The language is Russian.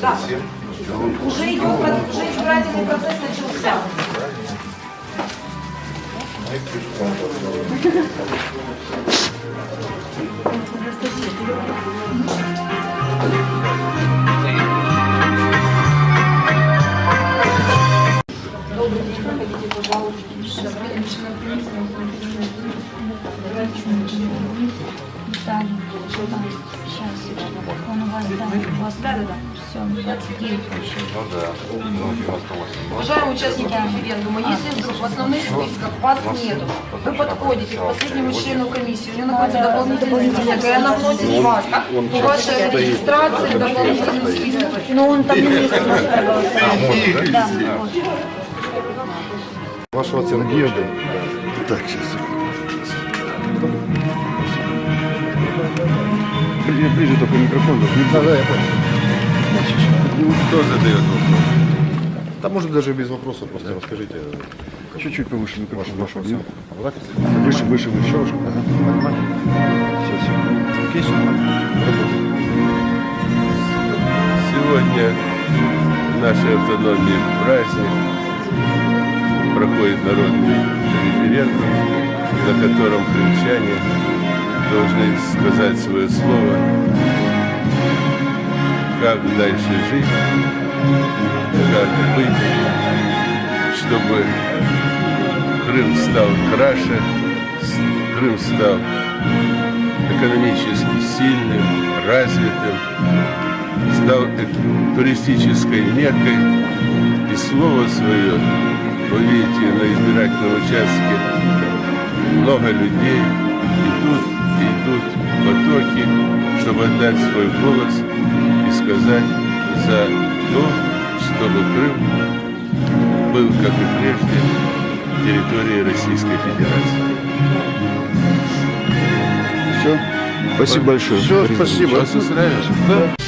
Да. Уже идет, уже избирательный процесс начался. Добрый день, проходите, пожалуйста. Он у вас, да, у вас, да, да, да. Все, 29 получилось. Ну да, ну 98. Уважаемые участники референдума, если вдруг в основных списках вас нету, вы подходите к последнему члену комиссии, у него находится дополнительный список, и она вносит вас у вашей регистрации дополнительный список. Ну, он там месте может проголосовать. Да. Ваша оценка. Надежда. Так, сейчас. Ближе только микрофон. Да, да, я понял. Кто задает вопрос? Да, может, даже без вопросов, просто расскажите. Чуть-чуть повыше микрофон. Ваш вопрос. Вот так? Выше, выше, выше. Ага, нормально. Все, все. Работает. Сегодня в нашей автономии праздник. Проходит народный референдум, на котором крымчане должны сказать свое слово, как дальше жить, как быть, чтобы Крым стал краше, Крым стал экономически сильным, развитым, стал э- туристической меккой, и слово свое, вы видите, на избирательном участке. Много людей, идут, идут потоки, чтобы отдать свой голос сказать за то, чтобы Крым был, как и прежде, территорией Российской Федерации. Все. Спасибо большое. Все, спасибо. Вас устраивает?